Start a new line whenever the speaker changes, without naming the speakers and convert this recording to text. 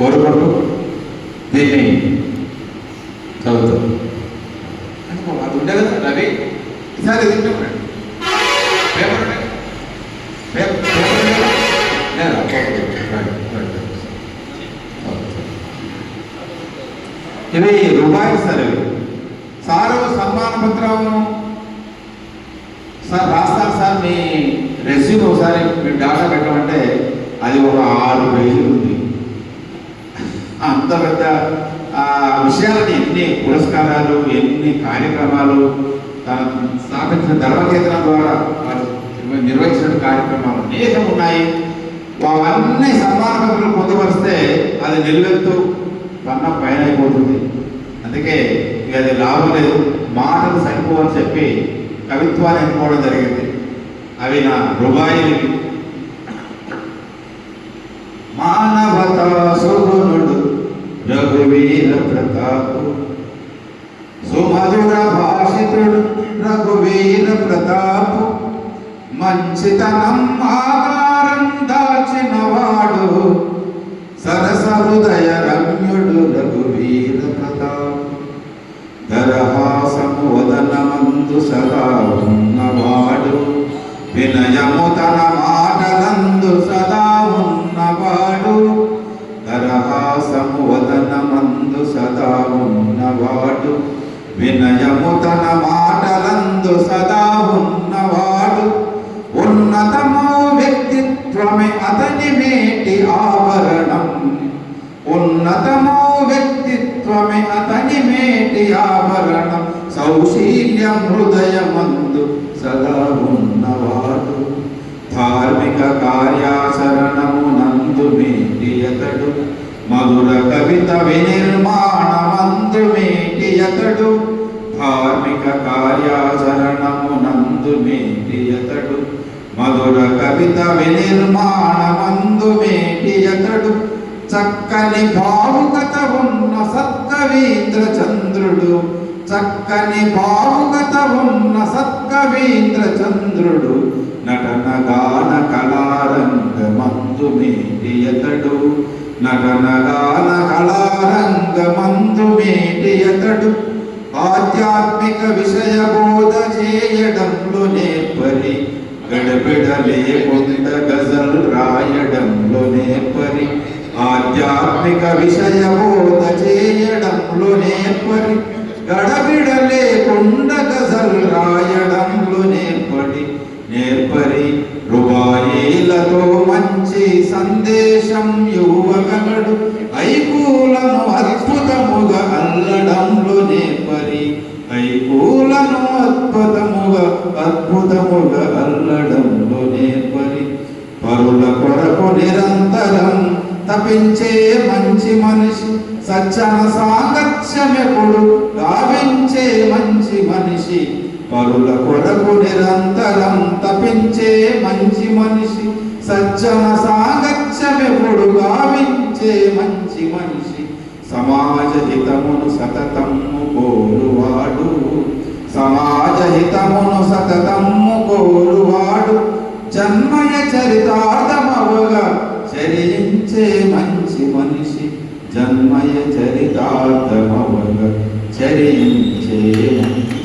కోరుకుంటూ దీన్ని చదువుతాం. అది ఉండే కదా రవి? ఈసారి. పేపర్. పేపర్. ఇవి రూపాయి సార్ ఇవి సారు సన్మాన సార్ రాస్తాను సార్ మీ రెజ్యూమ్ ఒకసారి మీ డాటా పెట్టమంటే అది ఒక ఆరు పేజీలు. అంత పెద్ద ఆ విషయాలని ఎన్ని పురస్కారాలు ఎన్ని కార్యక్రమాలు తన స్థాపించిన ధర్మకేంద్రం ద్వారా వారు నిర్వహించిన కార్యక్రమాలు అనేకం ఉన్నాయి. అవన్నీ సమానములు పొందుపరిస్తే అది నిలువెత్తు పన్న పైన అయిపోతుంది అందుకే ఇక అది లాభం లేదు. మాటలు సరిపోవని చెప్పి కవిత్వాన్ని ఎన్నుకోవడం జరిగింది. అవి నా రుబాయిలు మానవత సుగుణుడు రఘువీర ప్రతాపు సుమధుర భాషితుడు రఘువీర ప్రతాపు మంచితనం ఆకారం దాచినవాడు సరస హృదయ రమ్యుడు రఘువీర ప్రతాపు దరహాసము వదనమందు సదా ఉన్నవాడు వినయము తన ఉన్నవాడు వినయము తన మాటలందు సదా ఉన్నవాడు. ఉన్నతమో వ్యక్తిత్వమే అతని మేటి ఆభరణం. ఉన్నతమో వ్యక్తిత్వమే అతని మేటి ఆభరణం. సౌశీల్యం హృదయమందు సదా ఉన్నవాడు. ధార్మిక కార్యాచరణము మేటి ధార్మిక కార్యాచరణమునందు మేటి అతడు మధుర కవిత వినిర్మాణమందు మేటి అతడు చక్కని భావుకత ఉన్న సత్కవీంద్ర చంద్రుడు. చక్కని భావుకత ఉన్న సత్కవీంద్ర చంద్రుడు. నటన గాన కళారంగమందు మందు మేటియతడు నటన గాన కళారంగమందు మందు మేటియతడు ఆధ్యాత్మిక విషయ బోధ చేయడంలో నేర్పరి గడబిడలే పొంద గజల్ రాయడంలో నేర్పరి ఆధ్యాత్మిక విషయ బోధ చేయడంలో నేర్పరి గడబిడలే కొండ గజల్ రాయడంలో నేర్పడి నేర్పరి రుబాయిలతో మంచి సందేశం యువగలడు ఐకూలను అద్భుతముగా అల్లడంలో నేర్పరి. ఐకూలను అద్భుతముగా అద్భుతముగా అల్లడంలో నేర్పరి. పరుల కొరకు నిరంతరం తపించే మంచి మనిషి సజ్జన సాంగత్యమెప్పుడు గావించే మంచి మనిషి. పరుల కొరకు నిరంతరం తపించే మంచి మనిషి సజ్జన సాంగత్యమెప్పుడు గావించే మంచి మనిషి. సమాజ హితమును సతతము కోరువాడు. సమాజ హితమును సతతము కోరువాడు. జన్మయ చరితార్థమవగ చరించే మంచి మనిషి. జన్మయ చరితార్థమవగ చరించే మంచి